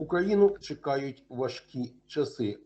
Україну чекають важкі часи,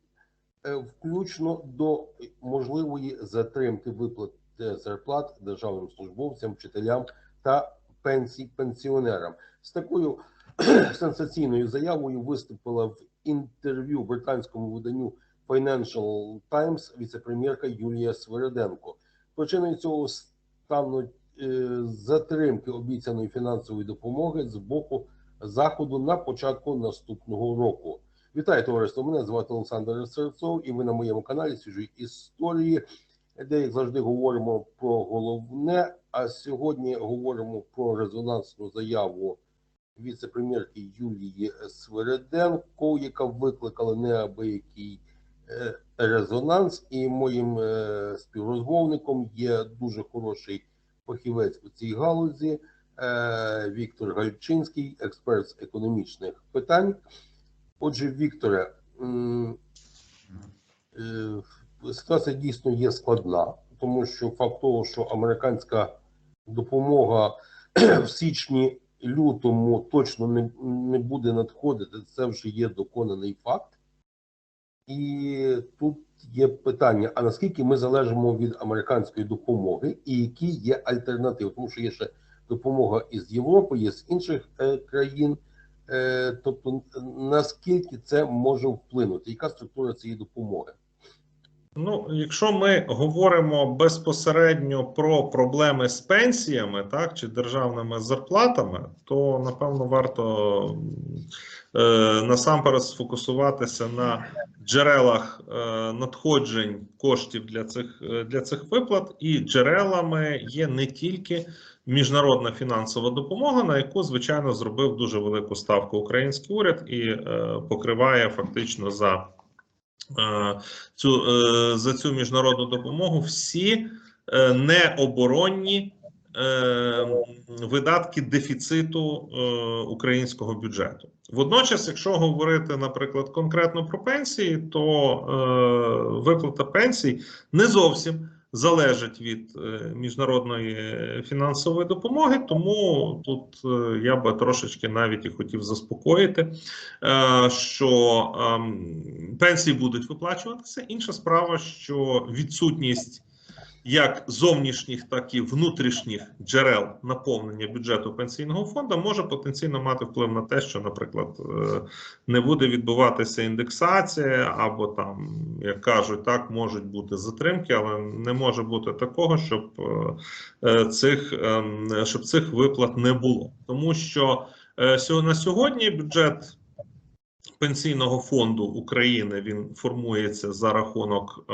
е, включно до можливої затримки виплат е, зарплат державним службовцям, вчителям та пенсій пенсіонерам. З такою сенсаційною заявою виступила в інтерв'ю британському виданню Financial Times віце-прем'єрка Юлія Свереденко. Причиною цього стануть е, затримки обіцяної фінансової допомоги з боку заходу на початку наступного року. Вітаю товариство! Мене звати Олександр Серцов, і ви на моєму каналі свіжої історії, де як завжди говоримо про головне. А сьогодні говоримо про резонансну заяву віце-прем'єрки Юлії Свереденко, яка викликала неабиякий е, резонанс. І моїм е, співрозмовником є дуже хороший фахівець у цій галузі. Е, Віктор Гальчинський, експерт з економічних питань. Отже, Вікторе, е, ситуація дійсно є складна, тому що факт того, що американська допомога в січні лютому точно не, не буде надходити, це вже є доконаний факт. І тут є питання: а наскільки ми залежимо від американської допомоги, і які є альтернативи? Тому що є ще допомога із Європи, з інших е, країн. Е, тобто, наскільки це може вплинути? Яка структура цієї допомоги? Ну, якщо ми говоримо безпосередньо про проблеми з пенсіями, так чи державними зарплатами, то напевно варто е, насамперед сфокусуватися на джерелах е, надходжень коштів для цих е, для цих виплат, і джерелами є не тільки міжнародна фінансова допомога, на яку звичайно зробив дуже велику ставку український уряд і е, покриває фактично за. Е, цю е, за цю міжнародну допомогу всі е, необоронні видатки дефіциту українського бюджету. Водночас, якщо говорити, наприклад, конкретно про пенсії, то виплата пенсій не зовсім залежить від е, міжнародної фінансової допомоги, тому тут е, я би трошечки навіть і хотів заспокоїти, е, що ем, пенсії будуть виплачуватися. Інша справа, що відсутність як зовнішніх, так і внутрішніх джерел наповнення бюджету пенсійного фонду може потенційно мати вплив на те, що, наприклад, е, не буде відбуватися індексація, або там, як кажуть, так можуть бути затримки, але не може бути такого, щоб е, е, цих щоб цих виплат не було, тому що на сьогодні бюджет. Пенсійного фонду України він формується за рахунок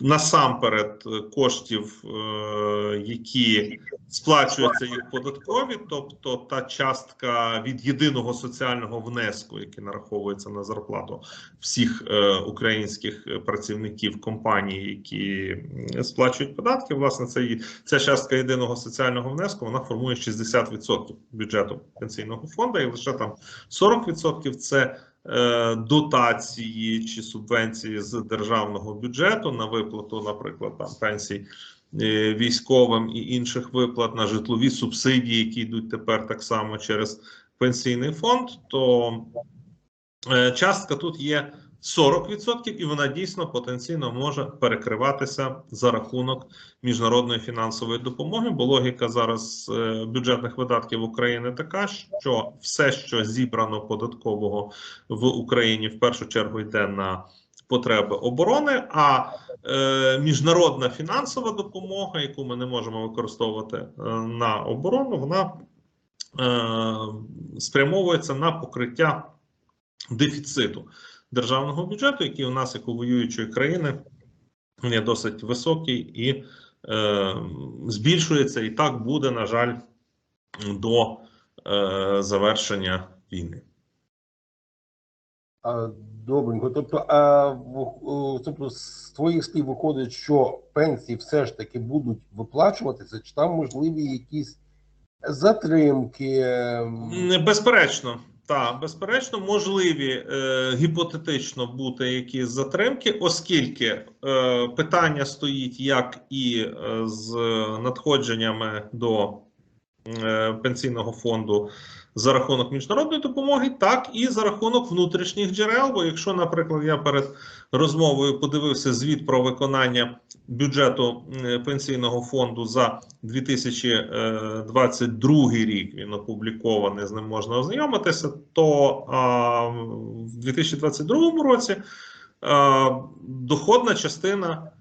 насамперед е, коштів, е, які сплачуються як податкові, тобто та частка від єдиного соціального внеску, який нараховується на зарплату всіх е, українських працівників компаній, які сплачують податки. Власне, це ця частка єдиного соціального внеску вона формує 60% бюджету пенсійного фонду, і лише там 40% це дотації чи субвенції з державного бюджету на виплату, наприклад, там пенсій е, військовим і інших виплат на житлові субсидії, які йдуть тепер так само через пенсійний фонд, то е, частка тут є 40%, і вона дійсно потенційно може перекриватися за рахунок міжнародної фінансової допомоги. Бо логіка зараз е, бюджетних видатків України така, що все, що зібрано податкового в Україні, в першу чергу йде на потреби оборони. А е, міжнародна фінансова допомога, яку ми не можемо використовувати е, на оборону, вона спрямовується на покриття дефіциту державного бюджету, який у нас, як у воюючої країни, є досить високий і е, збільшується, і так буде, на жаль, до е, завершення війни. Добренько. Тобто, а, тобто, з твоїх слів виходить, що пенсії все ж таки будуть виплачуватися, чи там можливі якісь затримки? ем, Безперечно, так, безперечно, можливі е, гіпотетично бути якісь затримки, оскільки е, питання стоїть як і е, з надходженнями до е, пенсійного фонду за рахунок міжнародної допомоги, так і за рахунок внутрішніх джерел. Бо якщо, наприклад, я перед розмовою подивився звіт про виконання бюджету е, пенсійного фонду за 2022 рік, він опублікований, з ним можна ознайомитися, то в 2022 році доходна частина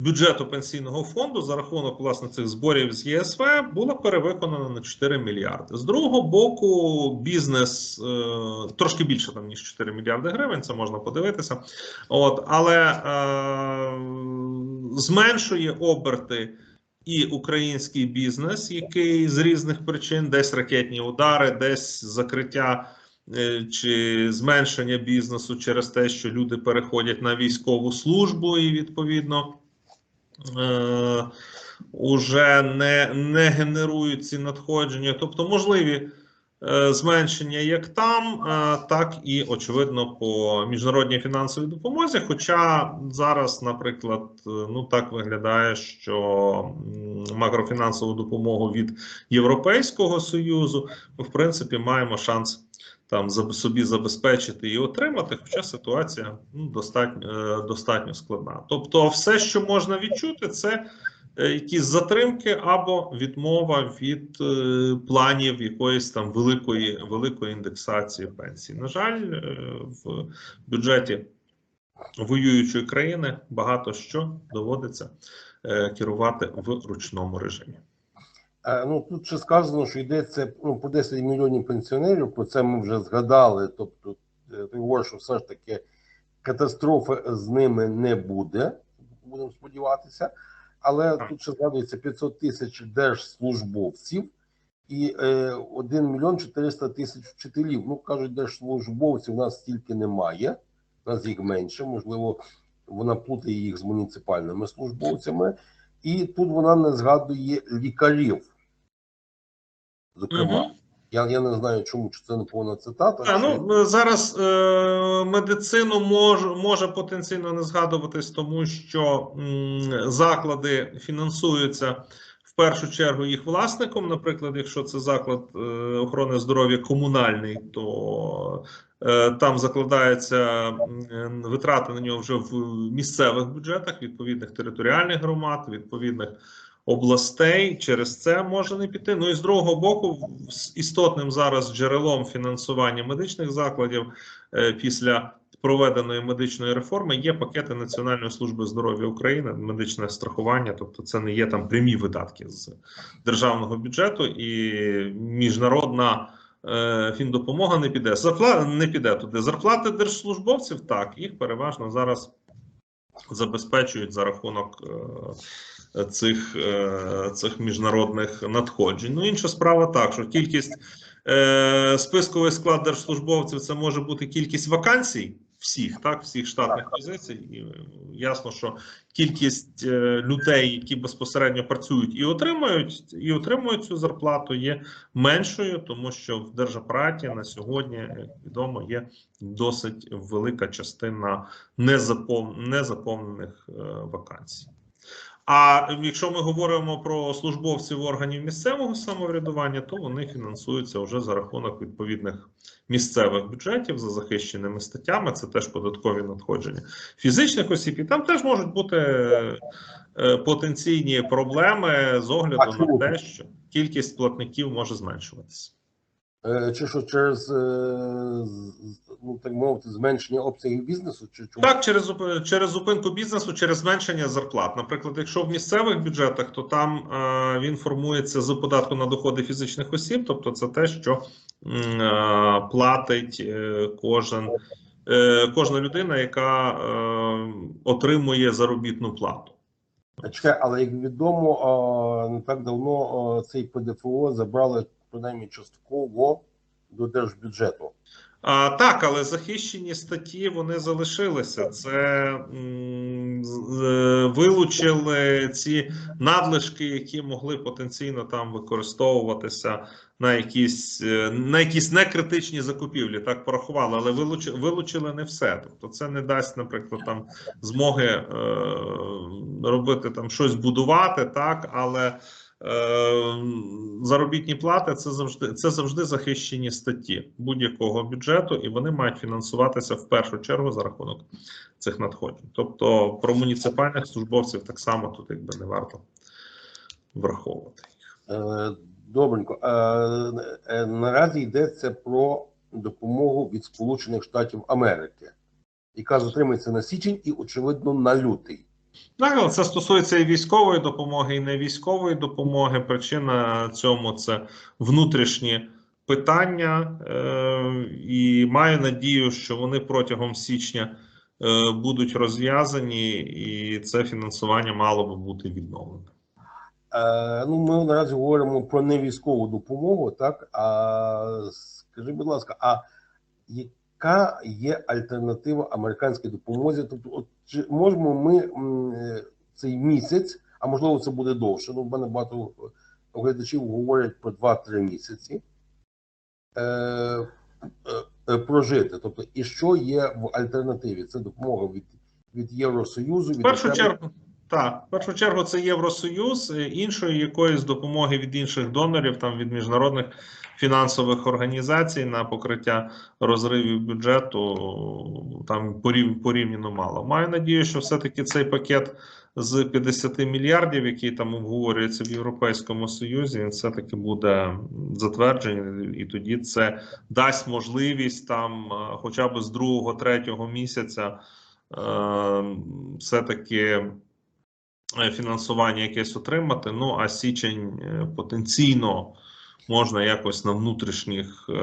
бюджету пенсійного фонду за рахунок власне цих зборів з ЄСВ була перевиконана на 4 мільярди. З другого боку, бізнес е, трошки більше там ніж 4 мільярди гривень. Це можна подивитися. От але е, зменшує оберти. І український бізнес, який з різних причин десь ракетні удари, десь закриття е, чи зменшення бізнесу через те, що люди переходять на військову службу, і відповідно е, уже не, не генерують ці надходження. Тобто, можливі зменшення як там, е, так і очевидно по міжнародній фінансовій допомозі. Хоча зараз, наприклад, е, ну так виглядає, що макрофінансову допомогу від Європейського союзу ми в принципі маємо шанс. Там собі забезпечити і отримати, хоча ситуація ну, достатньо, е, достатньо складна. Тобто, все, що можна відчути, це е, якісь затримки або відмова від е, планів якоїсь там великої, великої індексації пенсій. На жаль, е, в бюджеті воюючої країни багато що доводиться е, керувати в ручному режимі. Е, Ну тут ще сказано, що йдеться ну, по 10 мільйонів пенсіонерів. Про це ми вже згадали. Тобто, е, ти говориш, що все ж таки катастрофи з ними не буде. Будемо сподіватися. Але тут ще згадується 500 тисяч держслужбовців і е, 1 мільйон 400 тисяч вчителів. Ну кажуть, держслужбовців у нас стільки немає. У нас їх менше. Можливо, вона плутає їх з муніципальними службовцями. І тут вона не згадує лікарів. Зокрема. Я, я не знаю, чому чи це не повна цитата. А, ну зараз е, медицину може, може потенційно не згадуватись, тому що м, заклади фінансуються в першу чергу їх власником. Наприклад, якщо це заклад е, охорони здоров'я комунальний, то е, там закладаються витрати на нього вже в місцевих бюджетах відповідних територіальних громад, відповідних областей. Через це може не піти. Ну і з другого боку, істотним зараз джерелом фінансування медичних закладів е, після проведеної медичної реформи є пакети Національної служби здоров'я України, медичне страхування. Тобто, це не є там прямі видатки з державного бюджету і міжнародна. е, Фіндопомога не піде. Зарплата не піде туди. Зарплати держслужбовців так, їх переважно зараз забезпечують за рахунок е, цих, е, цих міжнародних надходжень. Ну, інша справа так, що кількість е, списковий склад держслужбовців це може бути кількість вакансій всіх, так, всіх штатних позицій. І е, ясно, що кількість е, людей, які безпосередньо працюють і отримують, і отримують цю зарплату, є меншою, тому що в держапараті на сьогодні, як відомо, є досить велика частина незапов... незаповнених е, вакансій. А якщо ми говоримо про службовців органів місцевого самоврядування, то вони фінансуються вже за рахунок відповідних місцевих бюджетів за захищеними статтями. Це теж податкові надходження фізичних осіб, і там теж можуть бути е, потенційні проблеми з огляду на те, що кількість платників може зменшуватися. Е, Чи що через е, ну так мовити, зменшення обсягів бізнесу? Чи чому? Так, через через зупинку бізнесу, через зменшення зарплат. Наприклад, якщо в місцевих бюджетах, то там е, він формується з податку на доходи фізичних осіб, тобто це те, що е, платить е, кожен. е, Кожна людина, яка е, отримує заробітну плату. Чекай, але як відомо, не так давно цей ПДФО забрали принаймні частково до держбюджету. А, так, але захищені статті вони залишилися. Це м, з- вилучили ці надлишки, які могли потенційно там використовуватися на якісь е, на якісь некритичні закупівлі. Так порахували, але вилучили, вилучили не все. Тобто, це не дасть, наприклад, там змоги е, робити там щось будувати, так, але заробітні плати це завжди це завжди захищені статті будь-якого бюджету, і вони мають фінансуватися в першу чергу за рахунок цих надходжень. Тобто про муніципальних службовців так само тут якби не варто враховувати. Е, Добренько. Е, е, Наразі йдеться про допомогу від Сполучених Штатів Америки, яка затримується на січень і, очевидно, на лютий. Так, це стосується і військової допомоги, і не військової допомоги. Причина цьому це внутрішні питання, е, і маю надію, що вони протягом січня е, будуть розв'язані, і це фінансування мало би бути відновлене. Е, Ну, ми наразі говоримо про невійськову допомогу, так? А скажи, будь ласка, а яка є альтернатива американській допомозі? Тобто, от, чи можемо ми е, цей місяць, а можливо, це буде довше? Ну, в мене багато глядачів говорять про 2-3 місяці. Е, е, е, прожити. Тобто, і що є в альтернативі? Це допомога від, від Євросоюзу, від В першу окремих- чергу, так, в першу чергу це Євросоюз, е, іншої якоїсь допомоги від інших донорів, там від міжнародних фінансових організацій на покриття розривів бюджету там порів, порівняно мало. Маю надію, що все-таки цей пакет з 50 мільярдів, який там обговорюється в Європейському Союзі, він все-таки буде затверджений, і тоді це дасть можливість там, е, хоча б з другого, третього місяця е, все-таки е, фінансування якесь отримати. Ну а січень потенційно можна якось на внутрішніх е,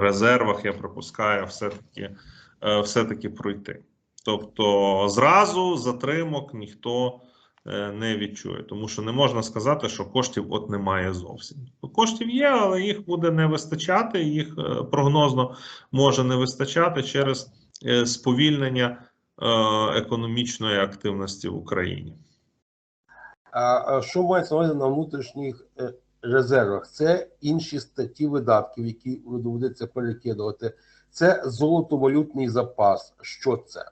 резервах, я припускаю, все-таки е, все-таки пройти. Тобто зразу затримок ніхто е, не відчує, тому що не можна сказати, що коштів от немає зовсім. Коштів є, але їх буде не вистачати, їх прогнозно може не вистачати через сповільнення економічної активності в Україні. А, що мається на на внутрішніх резервах? Це інші статті видатків, які доведеться перекидувати. Це золотовалютний запас. Що це?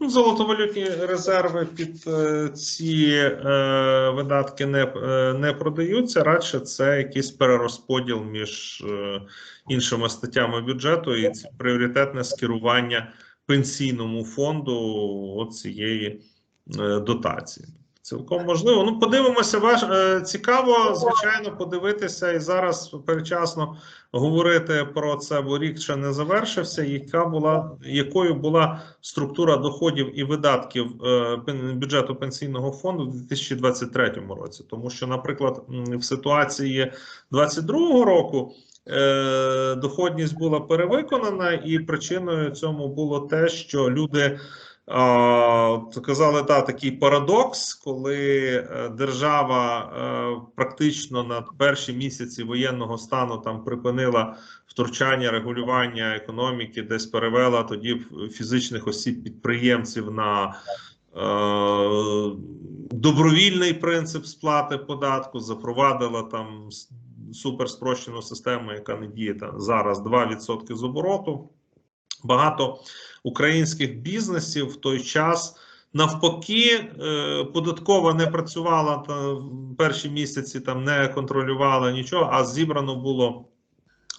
Ну, золотовалютні резерви під е, ці е, видатки не, е, не продаються. Радше це якийсь перерозподіл між е, іншими статтями бюджету і ці- пріоритетне скерування пенсійному фонду цієї е, дотації. Цілком можливо. Ну, подивимося, ваш е, цікаво, звичайно, подивитися і зараз передчасно говорити про це, бо рік ще не завершився. Яка була якою була структура доходів і видатків е, бюджету пенсійного фонду в 2023 році? Тому що, наприклад, в ситуації 2022 року. е, Доходність була перевиконана, і причиною цьому було те, що люди казали, та такий парадокс, коли е, держава е, практично на перші місяці воєнного стану там припинила втручання регулювання економіки, десь перевела тоді фізичних осіб підприємців на е, добровільний принцип сплати податку, запровадила там суперспрощену систему, яка не діє там зараз 2% з обороту. Багато українських бізнесів в той час навпаки е, податкова не працювала та в перші місяці, там не контролювала нічого, а зібрано було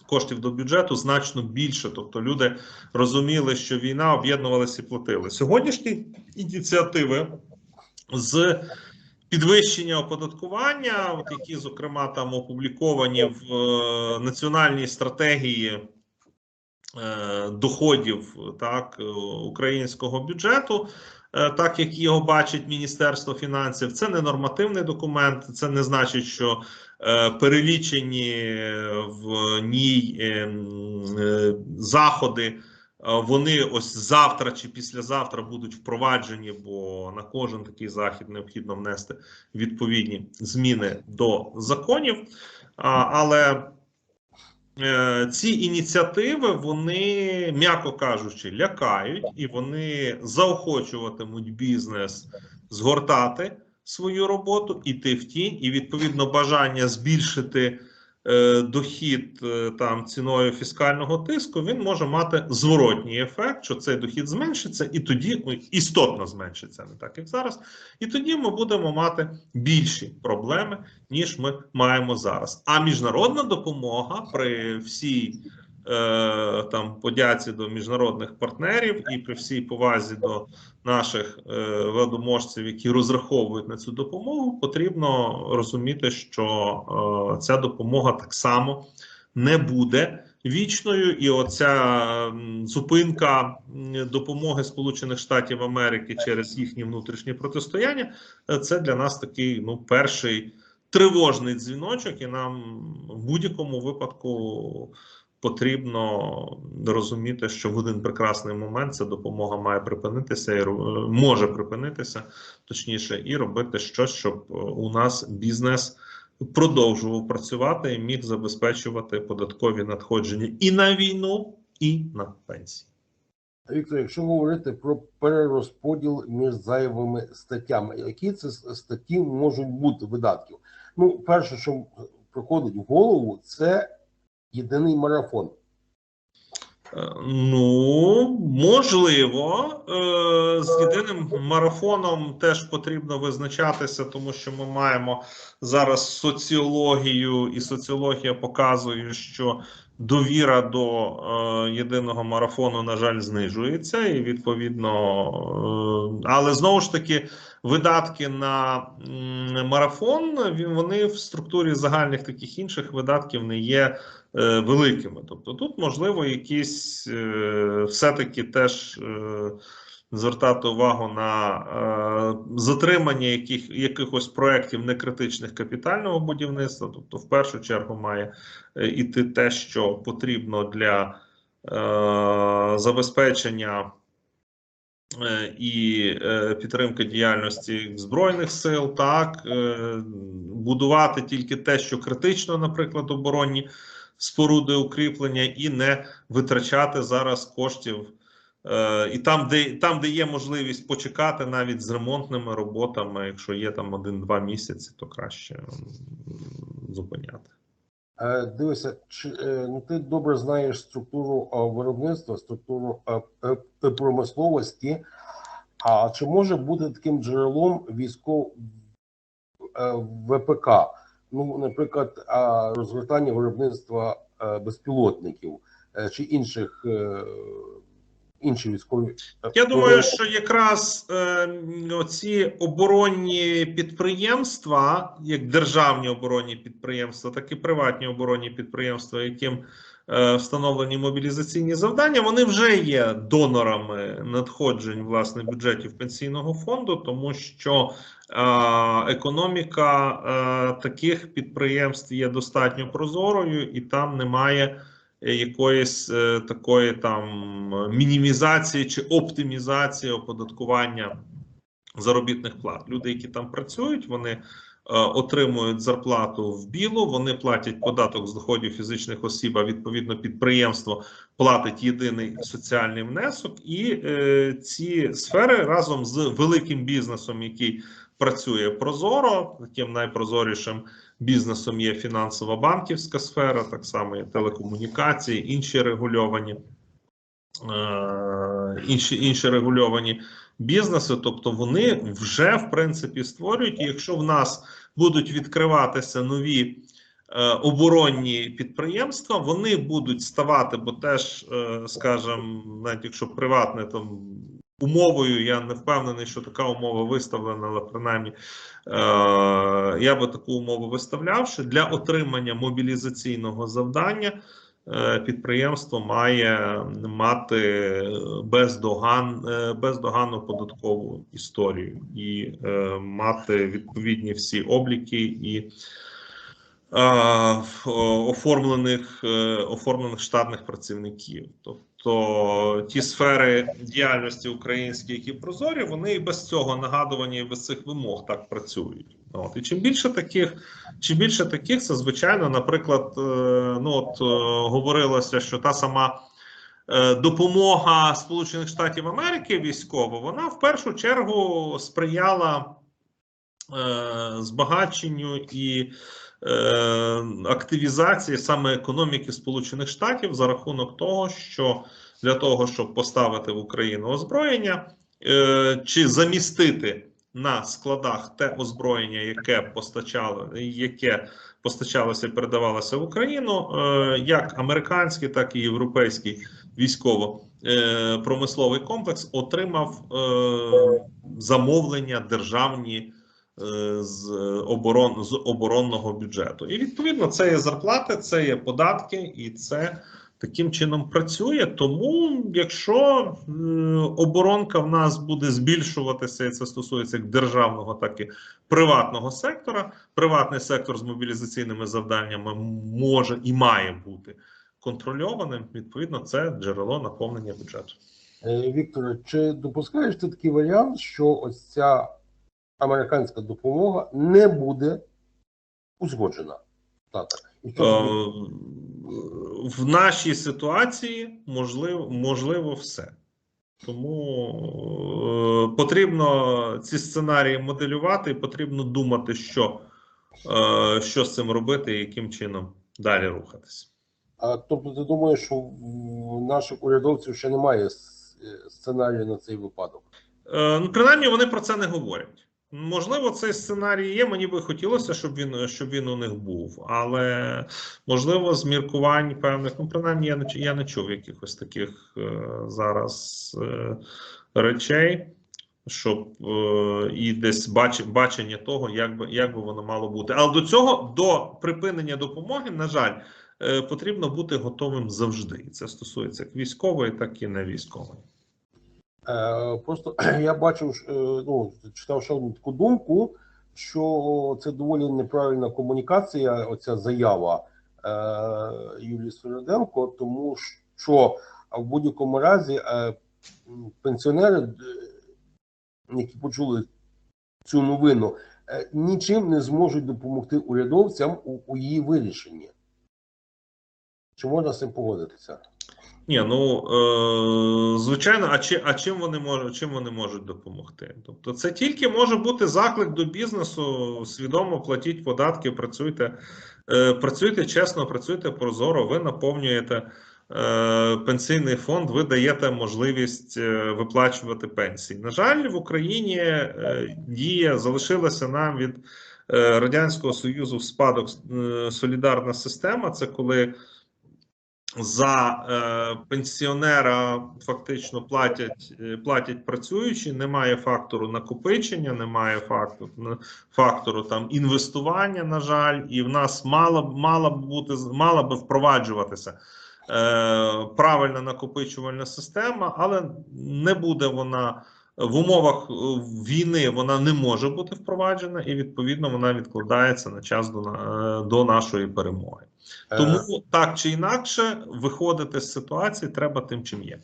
коштів до бюджету значно більше. Тобто люди розуміли, що війна об'єднувалися і платили. Сьогоднішні ініціативи з підвищення оподаткування, от які зокрема там опубліковані в е, національній стратегії доходів так е, українського бюджету. е, Так як його бачить Міністерство фінансів, це не нормативний документ, це не значить, що е, перелічені в ній е, е, заходи е, вони ось завтра чи післязавтра будуть впроваджені, бо на кожен такий захід необхідно внести відповідні зміни до законів. Але е, ці ініціативи вони, м'яко кажучи, лякають і вони заохочуватимуть бізнес згортати свою роботу, іти в тінь, і відповідно бажання збільшити е, дохід е, там ціною фіскального тиску, він може мати зворотній ефект, що цей дохід зменшиться, і тоді ну, істотно зменшиться, не так як зараз. І тоді ми будемо мати більші проблеми, ніж ми маємо зараз. А міжнародна допомога при всій е, там подяці до міжнародних партнерів і при всій повазі до наших е, владоможців, які розраховують на цю допомогу, потрібно розуміти, що е, ця допомога так само не буде вічною, і оця зупинка допомоги Сполучених Штатів Америки через їхні внутрішні протистояння, е, це для нас такий ну перший тривожний дзвіночок, і нам в будь-якому випадку потрібно розуміти, що в один прекрасний момент ця допомога має припинитися і може припинитися, точніше, і робити щось, щоб е, у нас бізнес продовжував працювати і міг забезпечувати податкові надходження і на війну, і на пенсії. Віктор, якщо говорити про перерозподіл між зайвими статтями, які це статті можуть бути видатків? Ну, перше, що приходить в голову, це єдиний марафон. Е, Ну, можливо, е, з єдиним марафоном теж потрібно визначатися, тому що ми маємо зараз соціологію, і соціологія показує, що довіра до е, єдиного марафону, на жаль, знижується, і відповідно, е, але знову ж таки, видатки на марафон вони в структурі загальних таких інших видатків не є е, великими. Тобто тут можливо якісь е, все-таки теж е, звертати увагу на затримання яких, якихось проєктів некритичних капітального будівництва. Тобто, в першу чергу має іти те, що потрібно для забезпечення. Е, І е, підтримки діяльності збройних сил, так е, будувати тільки те, що критично, наприклад, оборонні споруди укріплення, і не витрачати зараз коштів. І там, де там, де є можливість почекати навіть з ремонтними роботами, якщо є там один-два місяці, то краще зупиняти. Е, Дивися, чи е, ну, ти добре знаєш структуру е, виробництва, структуру промисловості. А чи може бути таким джерелом військов ВПК? Ну, наприклад, розгортання виробництва безпілотників чи інших інші військові Я думаю, що якраз е, оці оборонні підприємства, як державні оборонні підприємства, так і приватні оборонні підприємства, яким е, встановлені мобілізаційні завдання, вони вже є донорами надходжень власне бюджетів пенсійного фонду, тому що е, економіка е, таких підприємств є достатньо прозорою, і там немає якоїсь е, такої там мінімізації чи оптимізації оподаткування заробітних плат. Люди, які там працюють, вони е, отримують зарплату в білу, вони платять податок з доходів фізичних осіб, а відповідно підприємство платить єдиний соціальний внесок, і е, ці сфери разом з великим бізнесом, який працює прозоро, таким найпрозорішим бізнесом є фінансова банківська сфера, так само є телекомунікації, інші регульовані. Інші, інші регульовані бізнеси, тобто вони вже в принципі створюють. І якщо в нас будуть відкриватися нові е, оборонні підприємства, вони будуть ставати, бо теж, е, скажімо, навіть якщо приватне там умовою, я не впевнений, що така умова виставлена, але принаймні е, я би таку умову виставляв, що для отримання мобілізаційного завдання. Е, Підприємство має мати бездоган, е, бездоганну податкову історію і е, мати відповідні всі обліки і оформлених, оформлених штатних працівників. Тобто ті сфери діяльності українські, які прозорі, вони і без цього нагадування, і без цих вимог так працюють. От і чим більше таких, чим більше таких, це звичайно, наприклад, е, ну от е, говорилося, що та сама. е, Допомога Сполучених Штатів Америки військова, вона в першу чергу сприяла збагаченню і активізації саме економіки Сполучених Штатів за рахунок того, що для того, щоб поставити в Україну озброєння чи замістити на складах те озброєння, яке постачало, яке постачалося передавалося в Україну, е, як американський, так і європейський військово-промисловий комплекс отримав е, замовлення державні е, з оборон з оборонного бюджету. І відповідно це є зарплати, це є податки, і це таким чином працює. Тому, якщо е, оборонка в нас буде збільшуватися, і це стосується як державного, так і приватного сектора. Приватний сектор з мобілізаційними завданнями може і має бути контрольованим. Відповідно, це джерело наповнення бюджету. Е, Вікторе, чи допускаєш ти такий варіант, що ось ця американська допомога не буде узгоджена? Так. І що Е? В нашій ситуації можливо, можливо все. Тому е, потрібно ці сценарії моделювати, і потрібно думати, що, е, що з цим робити і яким чином далі рухатись. А тобто ти думаєш, що в наших урядовців ще немає е, сценарію на цей випадок? Е, ну, принаймні, вони про це не говорять. Можливо, цей сценарій є. Мені би хотілося, щоб він щоб він у них був, але можливо, з міркувань певних, ну принаймні, я не я не чув якихось таких е, зараз е, речей, щоб е, і десь бач, бачення того, як би як би воно мало бути. Але до цього, до припинення допомоги, на жаль, е, потрібно бути готовим завжди. І це стосується як військової, так і не військової. Е, Просто я бачив, е, ну, читав ще одну таку думку, що це доволі неправильна комунікація, оця заява е, Юлії Сороденко, тому що в будь-якому разі пенсіонери, які почули цю новину, нічим не зможуть допомогти урядовцям у, у її вирішенні. Чи можна з цим погодитися? Ні, ну е, звичайно, а чи а чим вони можуть чим вони можуть допомогти? Тобто, це тільки може бути заклик до бізнесу. Свідомо платіть податки, працюйте, е, працюйте чесно, працюйте прозоро. Ви наповнюєте е, пенсійний фонд, ви даєте можливість е, виплачувати пенсії. На жаль, в Україні діє залишилася нам від радянського союзу в спадок е, солідарна система. Це коли за е, пенсіонера фактично платять е, платять працюючі, немає фактору накопичення, немає фактору фактору там інвестування. На жаль, і в нас мала мала б бути мала би впроваджуватися е, правильна накопичувальна система, але не буде вона. В умовах е, війни вона не може бути впроваджена, і відповідно вона відкладається на час до, е, до нашої перемоги. Е, Тому так чи інакше виходити з ситуації треба тим, чим є.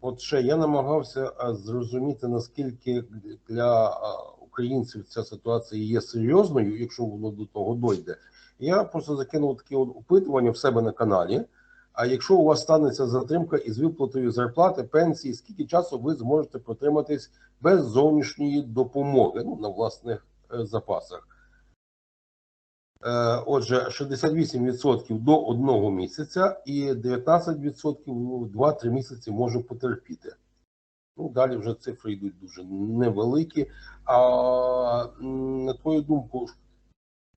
От ще я намагався зрозуміти, наскільки для українців ця ситуація є серйозною, якщо воно до того дойде. Я просто закинув таке опитування в себе на каналі. А якщо у вас станеться затримка із виплатою зарплати, пенсії, скільки часу ви зможете протриматись без зовнішньої допомоги ну, на власних е, запасах? Е, Отже, 68% до одного місяця і 19% ну, 2-3 місяці може потерпіти. Ну, далі вже цифри йдуть дуже невеликі. А на твою думку,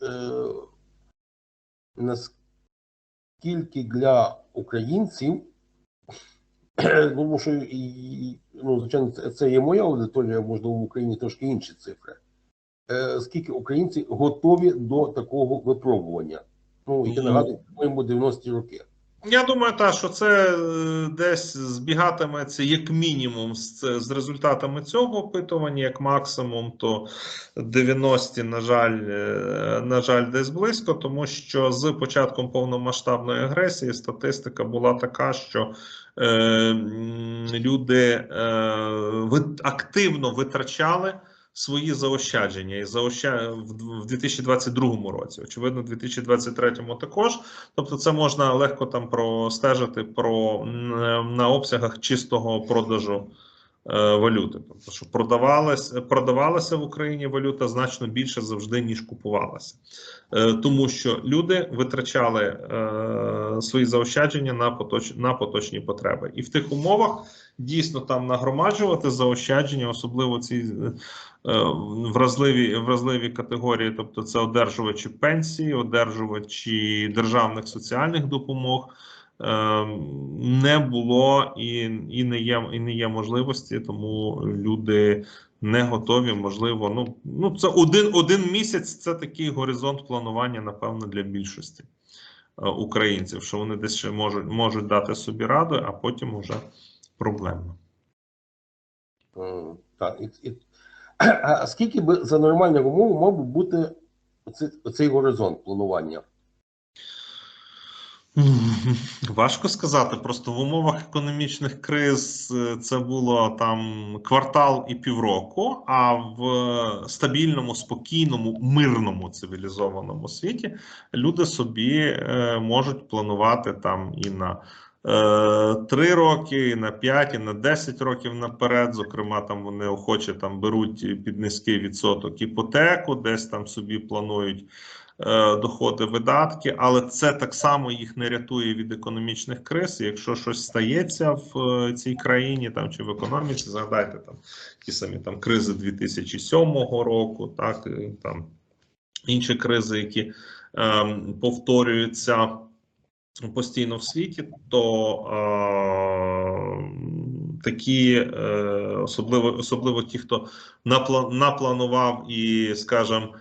е, наскільки для українців, ну, тому що і, ну, звичайно, це, це є моя аудиторія, можливо, в Україні трошки інші цифри. Е, скільки українці готові до такого випробування? Ну, я нагадує, по-моєму, 90-ті роки. Я думаю, та що це е, десь збігатиметься як мінімум з, з результатами цього опитування, як максимум, то 90, на жаль, е, на жаль, десь близько, тому що з початком повномасштабної агресії статистика була така, що е, люди е, активно витрачали. Свої заощадження і заоща в д- в 2022 році, очевидно, в 2023 також. Тобто, це можна легко там простежити про на обсягах чистого продажу е, валюти. Тобто, що продавалася, продавалася в Україні валюта значно більше завжди, ніж купувалася. Е, тому що люди витрачали е, свої заощадження на, поточ, на поточні потреби. І в тих умовах дійсно там нагромаджувати заощадження, особливо ці е, вразливі, вразливі категорії, тобто це одержувачі пенсії, одержувачі державних соціальних допомог. е, Не було і, і не є і не є можливості, тому люди не готові. Можливо, ну ну це один один місяць. Це такий горизонт планування, напевно, для більшості е, українців, що вони десь ще можуть можуть дати собі раду, а потім уже проблемно. Так, і, і, а скільки би за нормальних умов мав би бути оцей, оцей горизонт планування? Важко сказати. Просто в умовах економічних криз е, це було там квартал і півроку. А в стабільному, спокійному, мирному цивілізованому світі люди собі е, можуть планувати там і на е, три роки, на 5, і на 10 років наперед. Зокрема, там вони охоче там беруть під низький відсоток іпотеку, десь там собі планують е, доходи, видатки, але це так само їх не рятує від економічних криз. Якщо щось стається в е, цій країні там чи в економіці, згадайте там ті самі там кризи 2007 року, так там інші кризи, які ем, повторюються постійно в світі, то е, такі, е, особливо, особливо ті, хто напла- напланував і, скажімо,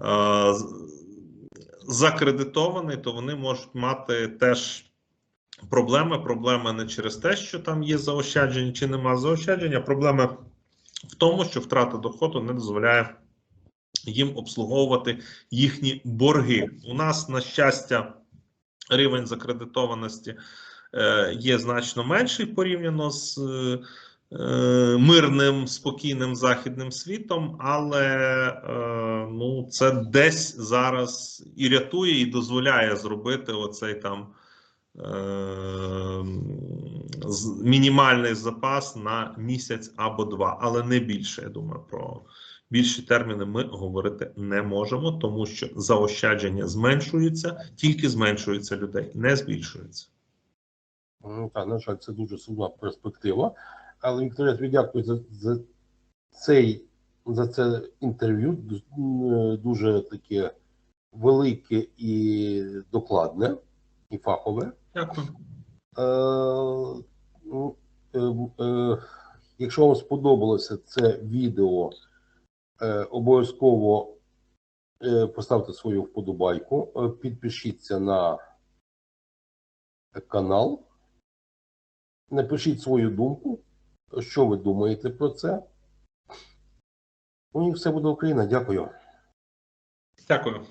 е, закредитований, то вони можуть мати теж проблеми. Проблеми не через те, що там є заощадження чи нема заощадження. Проблеми в тому, що втрата доходу не дозволяє їм обслуговувати їхні борги. У нас, на щастя, рівень закредитованості е, є значно менший порівняно з е, мирним, спокійним західним світом, але е, ну, це десь зараз і рятує, і дозволяє зробити оцей там. Мінімальний запас на місяць або два, але не більше. Я думаю, про більші терміни ми говорити не можемо, тому що заощадження зменшуються, тільки зменшується людей, не збільшується. М, Так, на жаль, це дуже сумна перспектива. Але Віктор, я тобі дякую за, за цей за це інтерв'ю. Дуже таке велике і докладне, і фахове. Дякую. Е, ну, е, е, якщо вам сподобалося це відео, е, обов'язково е, поставте свою вподобайку, е, підпишіться на канал, напишіть свою думку, що ви думаєте про це. Ну і все буде Україна. Дякую. Дякую.